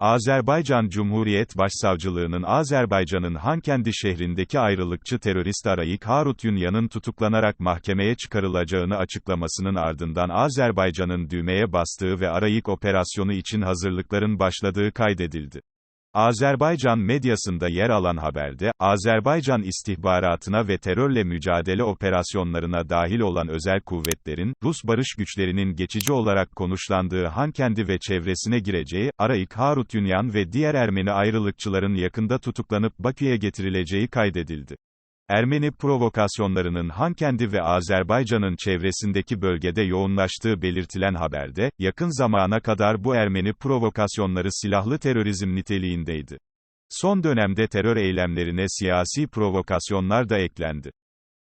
Azerbaycan Cumhuriyet Başsavcılığının Azerbaycan'ın Hankendi şehrindeki ayrılıkçı terörist Arayik Harut Yunyan'ın tutuklanarak mahkemeye çıkarılacağını açıklamasının ardından Azerbaycan'ın düğmeye bastığı ve Arayik operasyonu için hazırlıkların başladığı kaydedildi. Azerbaycan medyasında yer alan haberde, Azerbaycan istihbaratına ve terörle mücadele operasyonlarına dahil olan özel kuvvetlerin, Rus barış güçlerinin geçici olarak konuşlandığı Hankendi ve çevresine gireceği, Arayik Harutyunyan ve diğer Ermeni ayrılıkçıların yakında tutuklanıp Bakü'ye getirileceği kaydedildi. Ermeni provokasyonlarının Hankendi ve Azerbaycan'ın çevresindeki bölgede yoğunlaştığı belirtilen haberde, yakın zamana kadar bu Ermeni provokasyonları silahlı terörizm niteliğindeydi. Son dönemde terör eylemlerine siyasi provokasyonlar da eklendi.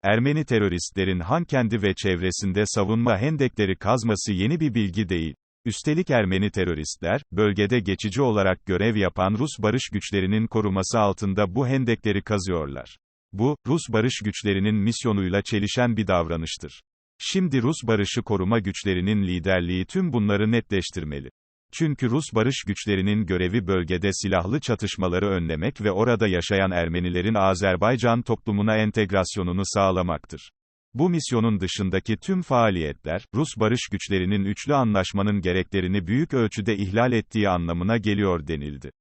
Ermeni teröristlerin Hankendi ve çevresinde savunma hendekleri kazması yeni bir bilgi değil. Üstelik Ermeni teröristler, bölgede geçici olarak görev yapan Rus barış güçlerinin koruması altında bu hendekleri kazıyorlar. Bu, Rus barış güçlerinin misyonuyla çelişen bir davranıştır. Şimdi Rus barışı koruma güçlerinin liderliği tüm bunları netleştirmeli. Çünkü Rus barış güçlerinin görevi bölgede silahlı çatışmaları önlemek ve orada yaşayan Ermenilerin Azerbaycan toplumuna entegrasyonunu sağlamaktır. Bu misyonun dışındaki tüm faaliyetler, Rus barış güçlerinin üçlü anlaşmanın gereklerini büyük ölçüde ihlal ettiği anlamına geliyor denildi.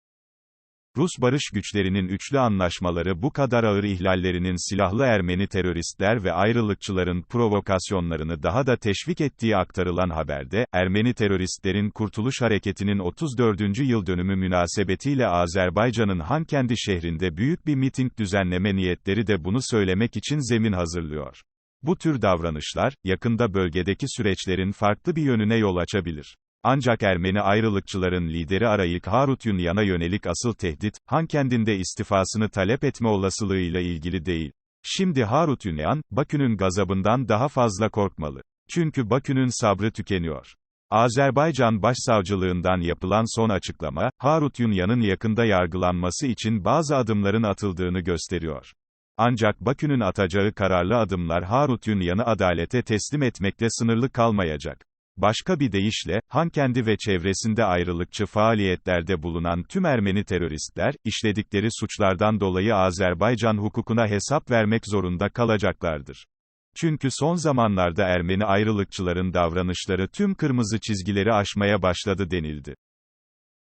Rus barış güçlerinin üçlü anlaşmaları bu kadar ağır ihlallerinin silahlı Ermeni teröristler ve ayrılıkçıların provokasyonlarını daha da teşvik ettiği aktarılan haberde, Ermeni teröristlerin Kurtuluş Hareketi'nin 34. yıl dönümü münasebetiyle Azerbaycan'ın Hankendi şehrinde büyük bir miting düzenleme niyetleri de bunu söylemek için zemin hazırlıyor. Bu tür davranışlar, yakında bölgedeki süreçlerin farklı bir yönüne yol açabilir. Ancak Ermeni ayrılıkçıların lideri Arayik Harutyunyan'a yönelik asıl tehdit, Hankendi'nde istifasını talep etme olasılığıyla ilgili değil. Şimdi Harutyunyan, Bakü'nün gazabından daha fazla korkmalı. Çünkü Bakü'nün sabrı tükeniyor. Azerbaycan Başsavcılığından yapılan son açıklama, Harutyunyan'ın yakında yargılanması için bazı adımların atıldığını gösteriyor. Ancak Bakü'nün atacağı kararlı adımlar Harutyunyan'ı adalete teslim etmekle sınırlı kalmayacak. Başka bir deyişle, Hankendi ve çevresinde ayrılıkçı faaliyetlerde bulunan tüm Ermeni teröristler, işledikleri suçlardan dolayı Azerbaycan hukukuna hesap vermek zorunda kalacaklardır. Çünkü son zamanlarda Ermeni ayrılıkçıların davranışları tüm kırmızı çizgileri aşmaya başladı denildi.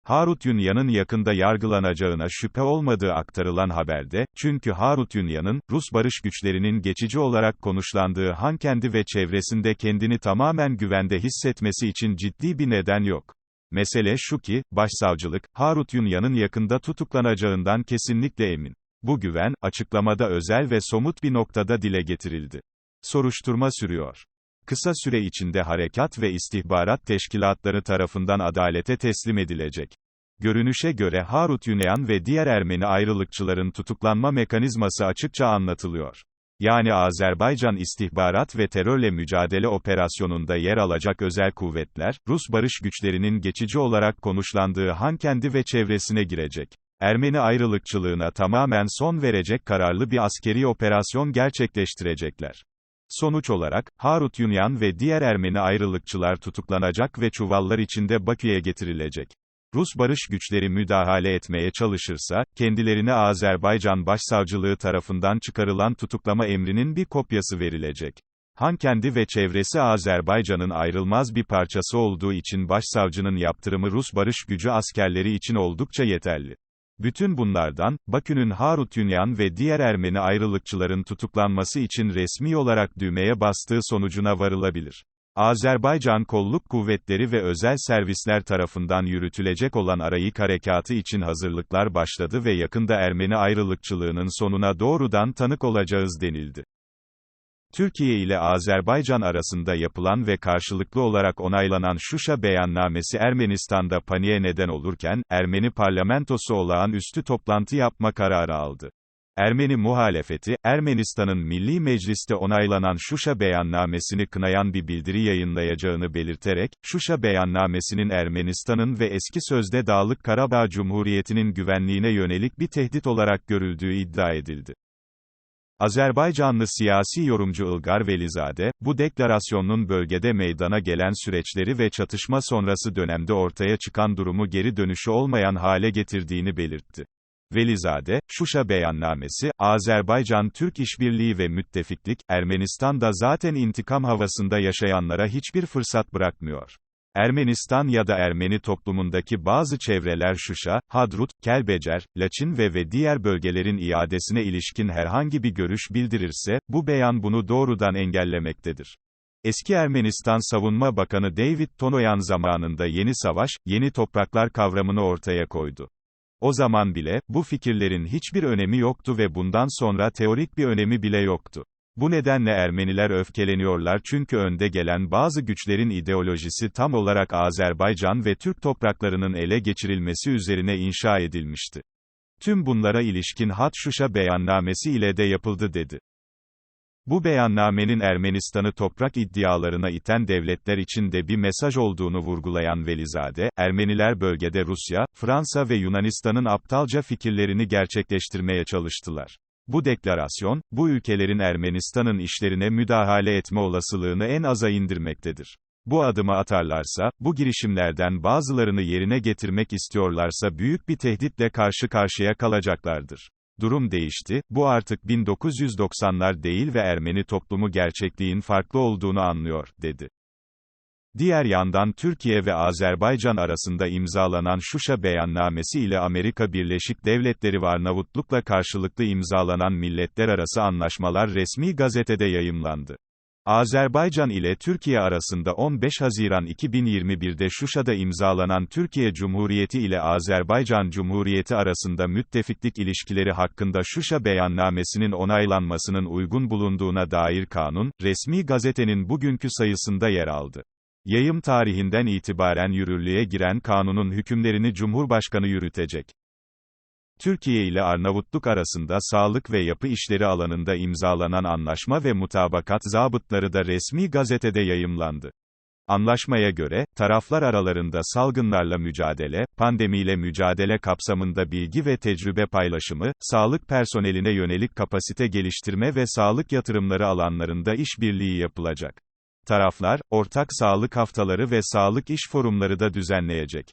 Harut Yunyan'ın yakında yargılanacağına şüphe olmadığı aktarılan haberde, çünkü Harut Yunyan'ın, Rus barış güçlerinin geçici olarak konuşlandığı Hankendi ve çevresinde kendini tamamen güvende hissetmesi için ciddi bir neden yok. Mesele şu ki, başsavcılık, Harut Yunyan'ın yakında tutuklanacağından kesinlikle emin. Bu güven, açıklamada özel ve somut bir noktada dile getirildi. Soruşturma sürüyor kısa süre içinde harekat ve istihbarat teşkilatları tarafından adalete teslim edilecek. Görünüşe göre Harut Yunayan ve diğer Ermeni ayrılıkçıların tutuklanma mekanizması açıkça anlatılıyor. Yani Azerbaycan istihbarat ve terörle mücadele operasyonunda yer alacak özel kuvvetler, Rus barış güçlerinin geçici olarak konuşlandığı Hankendi ve çevresine girecek. Ermeni ayrılıkçılığına tamamen son verecek kararlı bir askeri operasyon gerçekleştirecekler. Sonuç olarak, Harut Yunyan ve diğer Ermeni ayrılıkçılar tutuklanacak ve çuvallar içinde Bakü'ye getirilecek. Rus barış güçleri müdahale etmeye çalışırsa, kendilerine Azerbaycan Başsavcılığı tarafından çıkarılan tutuklama emrinin bir kopyası verilecek. Hankendi ve çevresi Azerbaycan'ın ayrılmaz bir parçası olduğu için başsavcının yaptırımı Rus barış gücü askerleri için oldukça yeterli. Bütün bunlardan, Bakü'nün Harutyunyan ve diğer Ermeni ayrılıkçıların tutuklanması için resmi olarak düğmeye bastığı sonucuna varılabilir. Azerbaycan kolluk kuvvetleri ve özel servisler tarafından yürütülecek olan Arayik harekatı için hazırlıklar başladı ve yakında Ermeni ayrılıkçılığının sonuna doğrudan tanık olacağız denildi. Türkiye ile Azerbaycan arasında yapılan ve karşılıklı olarak onaylanan Şuşa beyannamesi Ermenistan'da paniğe neden olurken, Ermeni parlamentosu olağanüstü toplantı yapma kararı aldı. Ermeni muhalefeti, Ermenistan'ın Milli Meclis'te onaylanan Şuşa beyannamesini kınayan bir bildiri yayınlayacağını belirterek, Şuşa beyannamesinin Ermenistan'ın ve eski sözde Dağlık Karabağ Cumhuriyeti'nin güvenliğine yönelik bir tehdit olarak görüldüğü iddia edildi. Azerbaycanlı siyasi yorumcu Ilgar Velizade, bu deklarasyonun bölgede meydana gelen süreçleri ve çatışma sonrası dönemde ortaya çıkan durumu geri dönüşü olmayan hale getirdiğini belirtti. Velizade, Şuşa beyannamesi, Azerbaycan-Türk işbirliği ve müttefiklik, Ermenistan'da zaten intikam havasında yaşayanlara hiçbir fırsat bırakmıyor. Ermenistan ya da Ermeni toplumundaki bazı çevreler Şuşa, Hadrut, Kelbecer, Laçin ve ve diğer bölgelerin iadesine ilişkin herhangi bir görüş bildirirse, bu beyan bunu doğrudan engellemektedir. Eski Ermenistan Savunma Bakanı David Tonoyan zamanında yeni savaş, yeni topraklar kavramını ortaya koydu. O zaman bile, bu fikirlerin hiçbir önemi yoktu ve bundan sonra teorik bir önemi bile yoktu. Bu nedenle Ermeniler öfkeleniyorlar çünkü önde gelen bazı güçlerin ideolojisi tam olarak Azerbaycan ve Türk topraklarının ele geçirilmesi üzerine inşa edilmişti. Tüm bunlara ilişkin Hat Şuşa beyannamesi ile de yapıldı dedi. Bu beyannamenin Ermenistan'ı toprak iddialarına iten devletler için de bir mesaj olduğunu vurgulayan Velizade, Ermeniler bölgede Rusya, Fransa ve Yunanistan'ın aptalca fikirlerini gerçekleştirmeye çalıştılar. Bu deklarasyon, bu ülkelerin Ermenistan'ın işlerine müdahale etme olasılığını en aza indirmektedir. Bu adımı atarlarsa, bu girişimlerden bazılarını yerine getirmek istiyorlarsa büyük bir tehditle karşı karşıya kalacaklardır. Durum değişti, bu artık 1990'lar değil ve Ermeni toplumu gerçekliğin farklı olduğunu anlıyor, dedi. Diğer yandan Türkiye ve Azerbaycan arasında imzalanan Şuşa beyannamesi ile Amerika Birleşik Devletleri ve Arnavutluk'la karşılıklı imzalanan milletler arası anlaşmalar resmi gazetede yayımlandı. Azerbaycan ile Türkiye arasında 15 Haziran 2021'de Şuşa'da imzalanan Türkiye Cumhuriyeti ile Azerbaycan Cumhuriyeti arasında müttefiklik ilişkileri hakkında Şuşa beyannamesinin onaylanmasının uygun bulunduğuna dair kanun, resmi gazetenin bugünkü sayısında yer aldı. Yayım tarihinden itibaren yürürlüğe giren kanunun hükümlerini Cumhurbaşkanı yürütecek. Türkiye ile Arnavutluk arasında sağlık ve yapı işleri alanında imzalanan anlaşma ve mutabakat zabıtları da resmi gazetede yayımlandı. Anlaşmaya göre, taraflar aralarında salgınlarla mücadele, pandemiyle mücadele kapsamında bilgi ve tecrübe paylaşımı, sağlık personeline yönelik kapasite geliştirme ve sağlık yatırımları alanlarında işbirliği yapılacak. Taraflar, ortak sağlık haftaları ve sağlık iş forumları da düzenleyecek.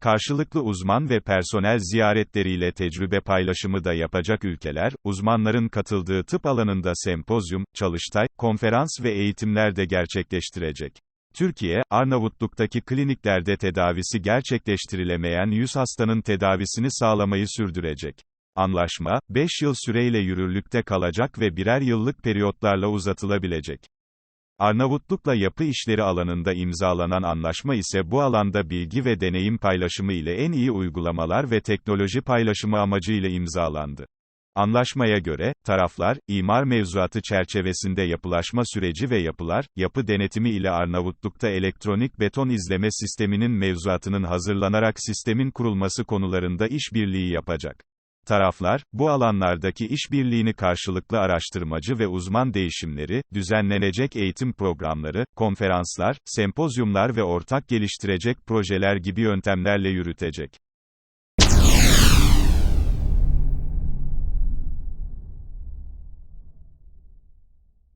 Karşılıklı uzman ve personel ziyaretleriyle tecrübe paylaşımı da yapacak ülkeler, uzmanların katıldığı tıp alanında sempozyum, çalıştay, konferans ve eğitimler de gerçekleştirecek. Türkiye, Arnavutluk'taki kliniklerde tedavisi gerçekleştirilemeyen 100 hastanın tedavisini sağlamayı sürdürecek. Anlaşma, 5 yıl süreyle yürürlükte kalacak ve birer yıllık periyotlarla uzatılabilecek. Arnavutluk'la yapı işleri alanında imzalanan anlaşma ise bu alanda bilgi ve deneyim paylaşımı ile en iyi uygulamalar ve teknoloji paylaşımı amacıyla imzalandı. Anlaşmaya göre, taraflar, imar mevzuatı çerçevesinde yapılaşma süreci ve yapılar, yapı denetimi ile Arnavutluk'ta elektronik beton izleme sisteminin mevzuatının hazırlanarak sistemin kurulması konularında işbirliği yapacak. Taraflar, bu alanlardaki işbirliğini karşılıklı araştırmacı ve uzman değişimleri, düzenlenecek eğitim programları, konferanslar, sempozyumlar ve ortak geliştirecek projeler gibi yöntemlerle yürütecek.